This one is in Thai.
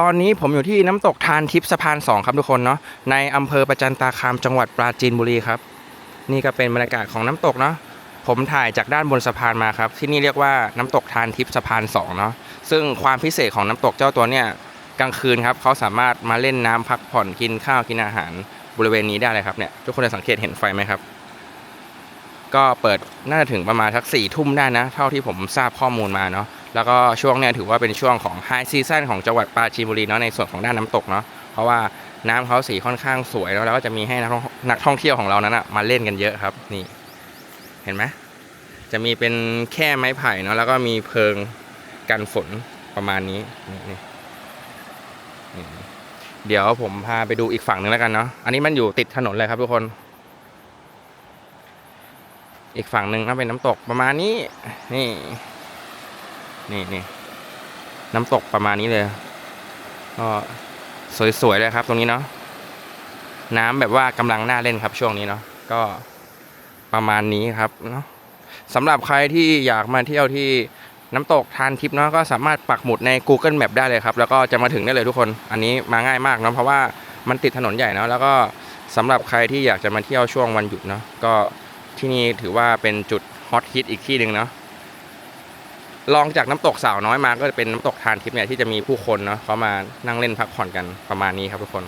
ตอนนี้ผมอยู่ที่น้ำตกทานทิพย์สะพานสองครับทุกคนเนาะในอำเภอประจันตาคามจังหวัดปราจีนบุรีครับ นี่ก็เป็นบรรยากาศของน้ำตกเนาะผมถ่ายจากด้านบนสะพานมาครับที่นี่เรียกว่าน้ำตกทานทิพย์สะพานสองเนาะซึ่งความพิเศษของน้ำตกเจ้าตัวเนี่ยกลางคืนครับเขาสามารถมาเล่นน้ำพักผ่อนกินข้าวกินอาหารบริเวณนี้ได้เลยครับเนี่ยทุกคนจะสังเกตเห็นไฟไหมครับ ก็เปิดน่าจะถึงประมาณสักสี่ทุ่มได้นะ เท่าที่ผมทราบข้อมูลมาเนาะ แล้วก็ช่วงเนี้ยถือว่าเป็นช่วงของไฮซีซั่นของจังหวัดปราจีนบุรีเนาะในส่วนของด้านน้ำตกเนาะเพราะว่าน้ำเขาสีค่อนข้างสวยแล้วแล้วก็จะมีให้นักท่องนักท่องเที่ยวของเรานั้นอะมาเล่นกันเยอะครับนี่ เห็นไหมจะมีเป็นแค่ไม้ไผ่เนาะแล้วก็มีเพิงกันฝนประมาณนี้นี่นี่นี่เดี๋ยวผมพาไปดูอีกฝั่งหนึ่งแล้วกันเนาะอันนี้มันอยู่ติดถนนเลยครับทุกคน อีกฝั่งหนึ่งก็เป็นน้ำตกประมาณนี้นี่ นี่นี่น้ำตกประมาณนี้เลย ก็สวยๆเลยครับ ตรงนี้เนาะน้ำแบบว่ากำลังน่าเล่นครับช่วงนี้เนาะก็ประมาณนี้ครับเนาะสำหรับใครที่อยากมาเที่ยวที่น้ำตกทานทิพย์เนาะก็สามารถปักหมุดใน Google Map ได้เลยครับ แล้วก็จะมาถึงได้เลยทุกคน อันนี้มาง่ายมากเนาะเพราะว่ามันติดถนนใหญ่เนาะแล้วก็สำหรับใครที่อยากจะมาเที่ยวช่วงวันหยุดเนาะก็ที่นี่ถือว่าเป็นจุดฮอตฮิตอีกที่หนึ่งเนาะ ลองจากน้ำตกสาวน้อยมาก็จะเป็นน้ำตกทานทิพย์เนี่ยที่จะมีผู้คนเนาะเขามานั่งเล่นพักผ่อนกันประมาณนี้ครับทุกคน